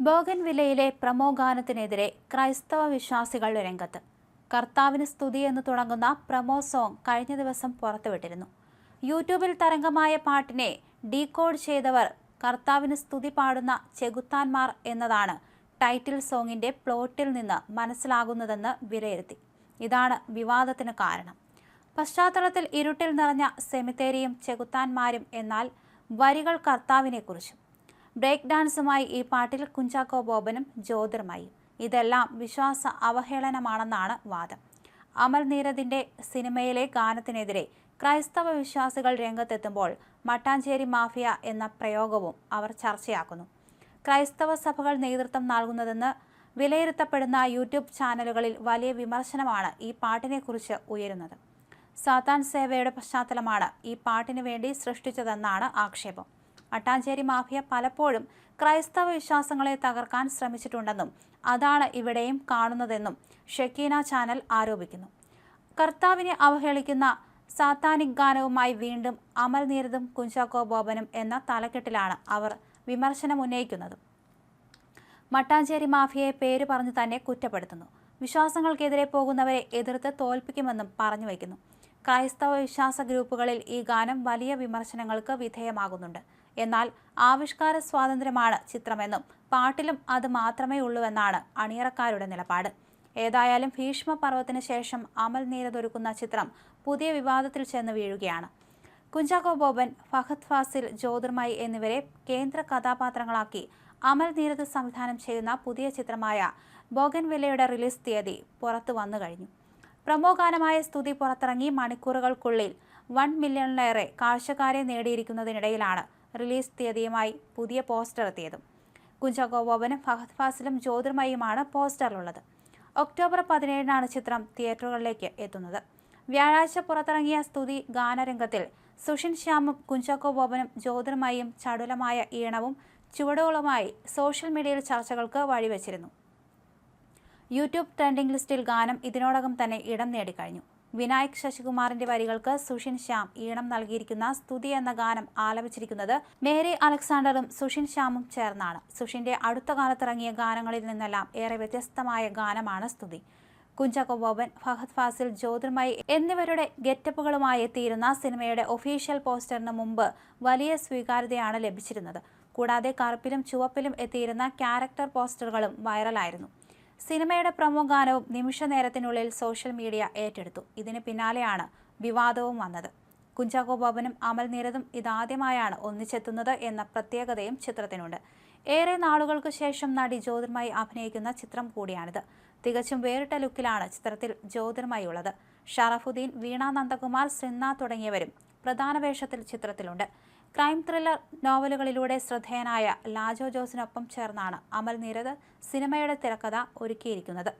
ബോഗൻ വില്ലയിലെ പ്രമോഗാനത്തിനെതിരെ ക്രൈസ്തവ വിശ്വാസികൾ രംഗത്ത്. കർത്താവിന് സ്തുതി എന്ന് തുടങ്ങുന്ന പ്രമോ സോങ് കഴിഞ്ഞ ദിവസം പുറത്തുവിട്ടിരുന്നു. യൂട്യൂബിൽ തരംഗമായ പാട്ടിനെ ഡീകോഡ് ചെയ്തവർ കർത്താവിന് സ്തുതി പാടുന്ന ചെകുത്താന്മാർ എന്നതാണ് ടൈറ്റിൽ സോങ്ങിന്റെ പ്ലോട്ടിൽ നിന്ന് മനസ്സിലാകുന്നതെന്ന് വിലയിരുത്തി. ഇതാണ് വിവാദത്തിന് കാരണം. പശ്ചാത്തലത്തിൽ ഇരുട്ടിൽ നിറഞ്ഞ സെമിത്തേരിയും ചെകുത്താന്മാരും എന്നാൽ വരികൾ കർത്താവിനെക്കുറിച്ചും. ബ്രേക്ക് ഡാൻസുമായി ഈ പാട്ടിൽ കുഞ്ചാക്കോ ബോബനും ജ്യോതിർമയും. ഇതെല്ലാം വിശ്വാസ അവഹേളനമാണെന്നാണ് വാദം. അമൽ നീരദിന്റെ സിനിമയിലെ ഗാനത്തിനെതിരെ ക്രൈസ്തവ വിശ്വാസികൾ രംഗത്തെത്തുമ്പോൾ മട്ടാഞ്ചേരി മാഫിയ എന്ന പ്രയോഗവും അവർ ചർച്ചയാക്കുന്നു. ക്രൈസ്തവ സഭകൾ നേതൃത്വം നൽകുന്നതെന്ന് വിലയിരുത്തപ്പെടുന്ന യൂട്യൂബ് ചാനലുകളിൽ വലിയ വിമർശനമാണ് ഈ പാട്ടിനെക്കുറിച്ച് ഉയരുന്നത്. സാത്താൻ സേവയുടെ പശ്ചാത്തലമാണ് ഈ പാട്ടിനു വേണ്ടി സൃഷ്ടിച്ചതെന്നാണ് ആക്ഷേപം. മട്ടാഞ്ചേരി മാഫിയ പലപ്പോഴും ക്രൈസ്തവ വിശ്വാസങ്ങളെ തകർക്കാൻ ശ്രമിച്ചിട്ടുണ്ടെന്നും അതാണ് ഇവിടെയും കാണുന്നതെന്നും ഷെക്കീന ചാനൽ ആരോപിക്കുന്നു. കർത്താവിനെ അവഹേളിക്കുന്ന സാത്താനിക് ഗാനവുമായി വീണ്ടും അമൽ നീരതും കുഞ്ചാക്കോ ബോബനും എന്ന തലക്കെട്ടിലാണ് അവർ വിമർശനം ഉന്നയിക്കുന്നത്. മട്ടാഞ്ചേരി മാഫിയയെ പേര് പറഞ്ഞു തന്നെ കുറ്റപ്പെടുത്തുന്നു. വിശ്വാസങ്ങൾക്കെതിരെ പോകുന്നവരെ എതിർത്ത് തോൽപ്പിക്കുമെന്നും പറഞ്ഞു വയ്ക്കുന്നു. ക്രൈസ്തവ വിശ്വാസ ഗ്രൂപ്പുകളിൽ ഈ ഗാനം വലിയ വിമർശനങ്ങൾക്ക് വിധേയമാകുന്നുണ്ട്. എന്നാൽ ആവിഷ്കാര സ്വാതന്ത്ര്യമാണ് ചിത്രമെന്നും പാട്ടിലും അത് മാത്രമേ ഉള്ളൂവെന്നാണ് അണിയറക്കാരുടെ നിലപാട്. ഏതായാലും ഭീഷ്മ പർവത്തിന് ശേഷം അമൽ നീരതൊരുക്കുന്ന ചിത്രം പുതിയ വിവാദത്തിൽ ചെന്ന് വീഴുകയാണ്. കുഞ്ചാക്കോ ബോബൻ ഫഹദ് ഫാസിൽ ജ്യോതിർമായി എന്നിവരെ കേന്ദ്ര കഥാപാത്രങ്ങളാക്കി അമൽ നീരത് സംവിധാനം ചെയ്യുന്ന പുതിയ ചിത്രമായ ബോഗൻവില്ലയുടെ റിലീസ് തീയതി പുറത്തു വന്നു കഴിഞ്ഞു. പ്രമോ ഗാനമായ സ്തുതി പുറത്തിറങ്ങി മണിക്കൂറുകൾക്കുള്ളിൽ വൺ മില്യണിലേറെ കാഴ്ചക്കാരെ നേടിയിരിക്കുന്നതിനിടയിലാണ് റിലീസ് തീയതിയുമായി പുതിയ പോസ്റ്റർ എത്തിയതും. കുഞ്ചാക്കോ ബോബനും ഫഹദ് ഫാസിലും ജ്യോതിർമയുമാണ് പോസ്റ്ററിലുള്ളത്. ഒക്ടോബർ പതിനേഴിനാണ് ചിത്രം തിയേറ്ററുകളിലേക്ക് എത്തുന്നത്. വ്യാഴാഴ്ച പുറത്തിറങ്ങിയ സ്തുതി ഗാനരംഗത്തിൽ സുഷിൻ ശ്യാമും കുഞ്ചാക്കോ ബോബനും ജ്യോതിർമയും ചടുലമായ ഈണവും ചുവടുകളുമായി സോഷ്യൽ മീഡിയയിൽ ചർച്ചകൾക്ക് വഴിവെച്ചിരുന്നു. യൂട്യൂബ് ട്രെൻഡിംഗ് ലിസ്റ്റിൽ ഗാനം ഇതിനോടകം തന്നെ ഇടം നേടിക്കഴിഞ്ഞു. വിനായക് ശശികുമാറിന്റെ വരികൾക്ക് സുഷിൻ ശ്യാം ഈണം നൽകിയിരിക്കുന്ന സ്തുതി എന്ന ഗാനം ആലപിച്ചിരിക്കുന്നത് മേരി അലക്സാണ്ടറും സുഷിൻ ശ്യാമും ചേർന്നാണ്. സുഷിന്റെ അടുത്ത കാലത്തിറങ്ങിയ ഗാനങ്ങളിൽ നിന്നെല്ലാം ഏറെ വ്യത്യസ്തമായ ഗാനമാണ് സ്തുതി. കുഞ്ചാക്കോ ബോബൻ ഫഹദ് ഫാസിൽ ജ്യോതിർമയി എന്നിവരുടെ ഗെറ്റപ്പുകളുമായി എത്തിയിരുന്ന സിനിമയുടെ ഒഫീഷ്യൽ പോസ്റ്ററിന് മുമ്പ് വലിയ സ്വീകാര്യതയാണ് ലഭിച്ചിരുന്നത്. കൂടാതെ കറുപ്പിലും ചുവപ്പിലും എത്തിയിരുന്ന ക്യാരക്ടർ പോസ്റ്ററുകളും വൈറലായിരുന്നു. സിനിമയുടെ പ്രൊമോ ഗാനവും നിമിഷ നേരത്തിനുള്ളിൽ സോഷ്യൽ മീഡിയ ഏറ്റെടുത്തു. ഇതിന് പിന്നാലെയാണ് വിവാദവും വന്നത്. കുഞ്ചാക്കോ അമൽ നിരതും ഇതാദ്യമായാണ് ഒന്നിച്ചെത്തുന്നത് എന്ന പ്രത്യേകതയും ചിത്രത്തിനുണ്ട്. ഏറെ നാളുകൾക്ക് ശേഷം നടി ജ്യോതിർമായി അഭിനയിക്കുന്ന ചിത്രം കൂടിയാണിത്. തികച്ചും വേറിട്ട ലുക്കിലാണ് ചിത്രത്തിൽ ജ്യോതിർമായി ഉള്ളത്. ഷറഫുദ്ദീൻ വീണ നന്ദകുമാർ സിന്ന തുടങ്ങിയവരും പ്രധാന വേഷത്തിൽ ചിത്രത്തിലുണ്ട്. ക്രൈം ത്രില്ലർ നോവലുകളിലൂടെ ശ്രദ്ധേയനായ ലാജോ ജോസിനൊപ്പം ചേർന്നാണ് അമൽ നീരത് സിനിമയുടെ തിരക്കഥ ഒരുക്കിയിരിക്കുന്നത്.